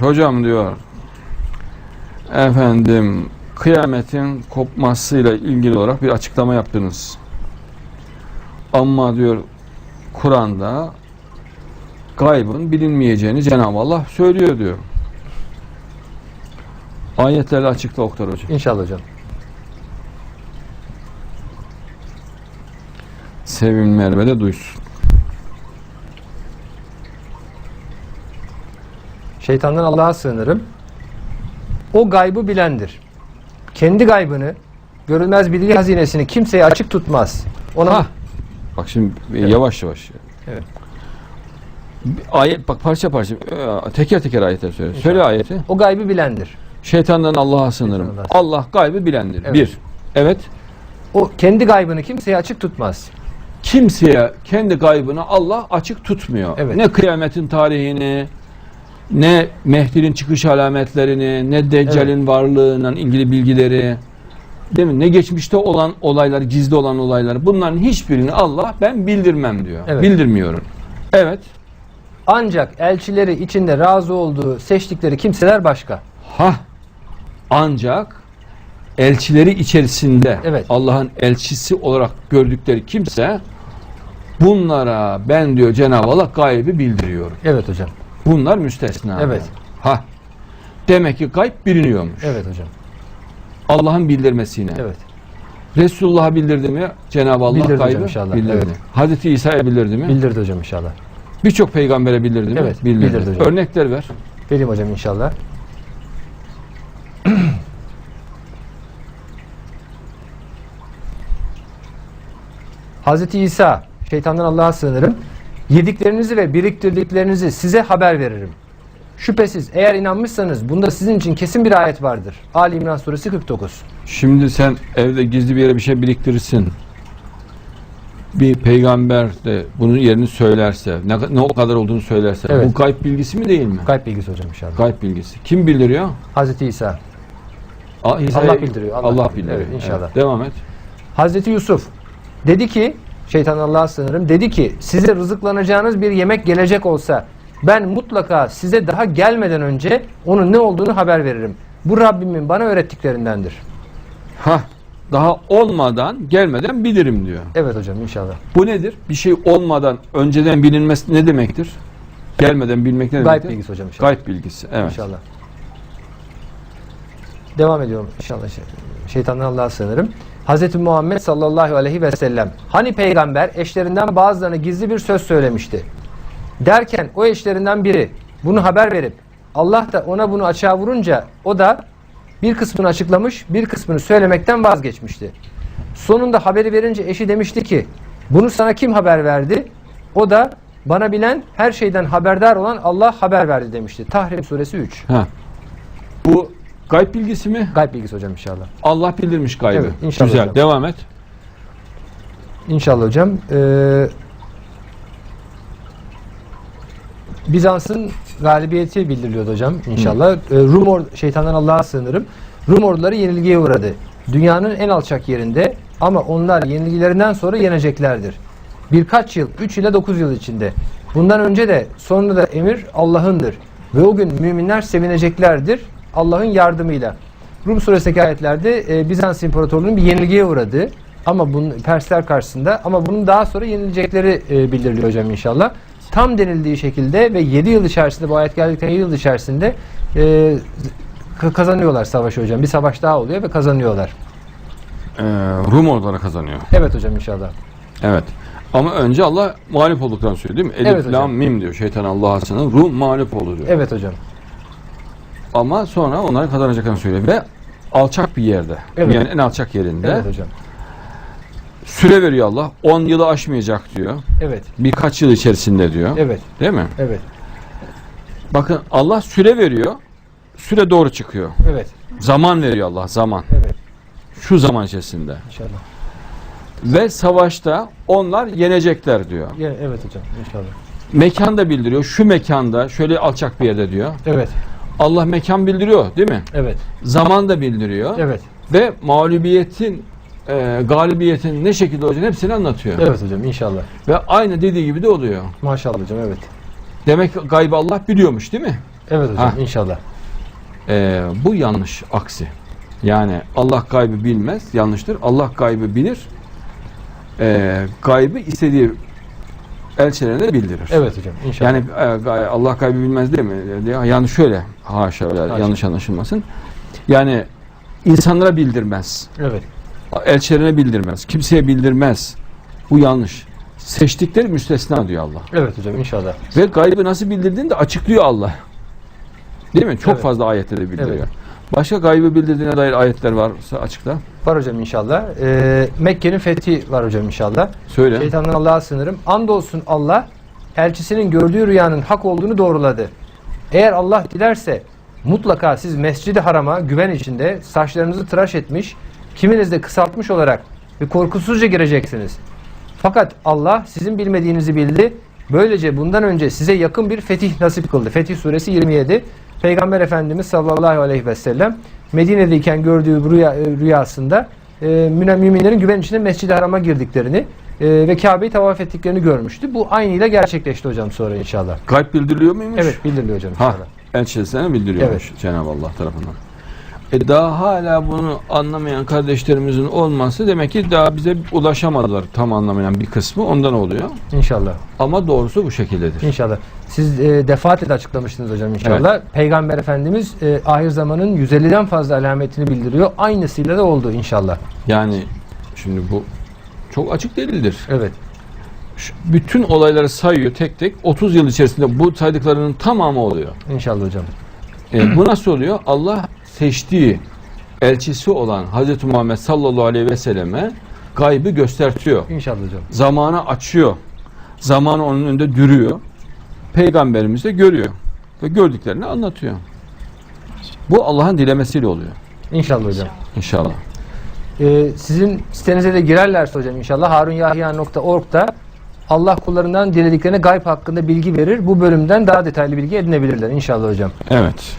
Hocam diyor efendim kıyametin kopmasıyla ilgili olarak bir açıklama yaptınız. Ama diyor Kur'an'da gaybın bilinmeyeceğini Cenab-ı Allah söylüyor diyor. Ayetlerle açıkla Oktar Hocam. İnşallah hocam. Sevim Merve de duysun. Şeytandan Allah'a sığınırım. O gaybı bilendir. Kendi gaybını, görülmez bilgi hazinesini kimseye açık tutmaz. Ona Ha. Bak şimdi yavaş yavaş. Evet. Ayet bak parça parça e, teker teker ayetler söyle. Söyle ayeti. o gaybı bilendir. Şeytandan Allah'a sığınırım. Şeytandan. Allah gaybı bilendir. Evet. Bir. Evet. O kendi gaybını kimseye açık tutmaz. Kimseye kendi gaybını Allah açık tutmuyor. Evet. Ne kıyametin tarihini, ne Mehdi'nin çıkış alametlerini, ne Deccal'in varlığıyla ilgili bilgileri, değil mi? Ne geçmişte olan olaylar, gizli olan olaylar. Bunların hiçbirini Allah ben bildirmem diyor. Evet. Bildirmiyorum. Evet. Ancak elçileri içinde razı olduğu, seçtikleri kimseler başka. Ha. Ancak elçileri içerisinde Evet. Allah'ın elçisi olarak gördükleri kimse bunlara ben diyor Cenab-ı Allah gaybi bildiriyorum. Evet hocam. Bunlar müstesna. Evet. Ha. Demek ki gayb biliniyormuş. Evet hocam. Allah'ın bildirmesiyle. Evet. Resulullah'a bildirdi mi Cenab-ı Allah Bildirdi gaybı inşallah. bildirdi. Evet. Hazreti İsa'ya bildirdi mi? Bildirdi hocam inşallah. Birçok peygambere bildirdi mi? Evet, Bildirdi. bildirdi hocam. Örnekler ver. Vereyim hocam inşallah. Hazreti İsa, şeytandan Allah'a sığınırım. Yediklerinizi ve biriktirdiklerinizi size haber veririm. Şüphesiz eğer inanmışsanız bunda sizin için kesin bir ayet vardır. Ali İmran suresi 49. Şimdi sen evde gizli bir yere bir şey biriktirirsin. Bir peygamber de bunun yerini söylerse, ne, ne o kadar olduğunu söylerse, Evet. bu gayb bilgisi mi değil mi? Gayb bilgisi hocam inşallah. Gayb bilgisi. Kim bildiriyor? Hazreti İsa. A- İsa'ya- Allah bildiriyor, Allah Allah, bildiriyor. Evet, inşallah. Devam et. Hazreti Yusuf dedi ki şeytan Allah'a sığınırım dedi ki size rızıklanacağınız bir yemek gelecek olsa ben mutlaka size daha gelmeden önce onun ne olduğunu haber veririm. Bu Rabbimin bana öğrettiklerindendir. Ha, daha olmadan, gelmeden bilirim diyor. Evet hocam inşallah. Bu nedir? Bir şey olmadan önceden bilinmesi ne demektir? Gelmeden bilmek ne Gayb demektir? bilgisi hocam inşallah. Gayb bilgisi. Evet. İnşallah. Devam ediyorum inşallah. Şey- Şeytandan Allah'a sığınırım. Hazreti Muhammed sallallahu aleyhi ve sellem. Hani peygamber eşlerinden bazılarına gizli bir söz söylemişti. Derken o eşlerinden biri bunu haber verip Allah da ona bunu açığa vurunca o da bir kısmını açıklamış bir kısmını söylemekten vazgeçmişti. Sonunda haberi verince eşi demişti ki bunu sana kim haber verdi? O da bana bilen her şeyden haberdar olan Allah haber verdi demişti. Tahrim suresi 3. Ha. Bu gayb bilgisi mi? Gayb bilgisi hocam inşallah. Allah bildirmiş gaybı. Evet, inşallah Güzel. hocam. Devam et. İnşallah hocam. Ee, Bizans'ın galibiyeti bildiriliyordu hocam inşallah. Ee, Rum or şeytandan Allah'a sığınırım. Rum orduları yenilgiye uğradı. Dünyanın en alçak yerinde ama onlar yenilgilerinden sonra yeneceklerdir. Birkaç yıl, 3 ile 9 yıl içinde. Bundan önce de sonra da emir Allah'ındır. Ve o gün müminler sevineceklerdir Allah'ın yardımıyla. Rum suresindeki ayetlerde e, Bizans İmparatorluğu'nun bir yenilgiye uğradı. Ama bunun Persler karşısında ama bunun daha sonra yenilecekleri e, bildiriliyor hocam inşallah. Tam denildiği şekilde ve 7 yıl içerisinde bu ayet geldikten 7 yıl içerisinde e, ka- kazanıyorlar savaşı hocam. Bir savaş daha oluyor ve kazanıyorlar. Ee, Rum orduları kazanıyor. Evet hocam inşallah. Evet. Ama önce Allah mağlup olduklarını söylüyor değil mi? Elif, Evet hocam. lam, mim diyor. Şeytan Allah'a sığınır. Rum mağlup oldu diyor. Evet hocam. Ama sonra onları kazanacaklarını söylüyor. Ve alçak bir yerde. Evet. Yani en alçak yerinde. Evet hocam. Süre veriyor Allah. 10 yılı aşmayacak diyor. Evet. Birkaç yıl içerisinde diyor. Evet. Değil mi? Evet. Bakın Allah süre veriyor. Süre doğru çıkıyor. Evet. Zaman veriyor Allah. Zaman. Evet. Şu zaman içerisinde. İnşallah. Ve savaşta onlar yenecekler diyor. Evet hocam inşallah. Mekan da bildiriyor. Şu mekanda şöyle alçak bir yerde diyor. Evet. Allah mekan bildiriyor değil mi? Evet. Zaman da bildiriyor. Evet. Ve mağlubiyetin, e, galibiyetin ne şekilde olacağını hepsini anlatıyor. Evet hocam inşallah. Ve aynı dediği gibi de oluyor. Maşallah hocam evet. Demek gaybı Allah biliyormuş değil mi? Evet hocam Ha. inşallah. Ee, bu yanlış aksi. Yani Allah gaybı bilmez, yanlıştır. Allah gaybı bilir. Ee, gaybı istediği elçilerine bildirir. Evet hocam inşallah. Yani e, gay- Allah gaybı bilmez değil mi? Yani şöyle, haşa, Haşa. yanlış anlaşılmasın. Yani insanlara bildirmez. evet. Elçilerine bildirmez. Kimseye bildirmez. Bu yanlış. Seçtikleri müstesna diyor Allah. Evet hocam inşallah. Ve gaybı nasıl bildirdiğini de açıklıyor Allah. Değil mi? Çok Evet. fazla ayette de bildiriyor. Evet. Başka gaybı bildirdiğine dair ayetler varsa açıkla. Var hocam inşallah. Ee, Mekke'nin fethi var hocam inşallah. Söyle. Şeytandan Allah'a sınırım. Andolsun Allah elçisinin gördüğü rüyanın hak olduğunu doğruladı. Eğer Allah dilerse mutlaka siz mescidi harama güven içinde saçlarınızı tıraş etmiş, kiminiz de kısaltmış olarak ve korkusuzca gireceksiniz. Fakat Allah sizin bilmediğinizi bildi. Böylece bundan önce size yakın bir fetih nasip kıldı. Fetih suresi 27. Peygamber Efendimiz sallallahu aleyhi ve sellem Medine'deyken gördüğü rüya, e, rüyasında e, müminlerin güven içinde Mescid-i Haram'a girdiklerini e, ve Kabe'yi tavaf ettiklerini görmüştü. Bu aynıyla gerçekleşti hocam sonra inşallah. Gayb bildiriliyor muymuş? Evet bildiriliyor hocam Ha, inşallah. elçisine bildiriyormuş Cenab-ı Allah tarafından. E daha hala bunu anlamayan kardeşlerimizin olması demek ki daha bize ulaşamadılar tam anlamayan bir kısmı ondan oluyor. İnşallah. Ama doğrusu bu şekildedir. İnşallah. Siz e, defaatle açıklamıştınız hocam inşallah. Peygamber Efendimiz e, ahir zamanın 150'den fazla alametini bildiriyor. Aynısıyla da oldu inşallah. Yani şimdi bu çok açık delildir. Evet. Şu- bütün olayları sayıyor tek tek 30 yıl içerisinde bu saydıklarının tamamı oluyor. İnşallah hocam. E, bu nasıl oluyor? Allah seçtiği elçisi olan Hz. Muhammed sallallahu aleyhi ve selleme gaybı göstertiyor. İnşallah hocam. Zamanı açıyor. Zamanı onun önünde dürüyor. Peygamberimiz de görüyor. Ve gördüklerini anlatıyor. Bu Allah'ın dilemesiyle oluyor. İnşallah hocam. İnşallah. Ee, sizin sitenize de girerlerse hocam inşallah harunyahya.org'da Allah kullarından dilediklerine gayb hakkında bilgi verir. Bu bölümden daha detaylı bilgi edinebilirler inşallah hocam. Evet.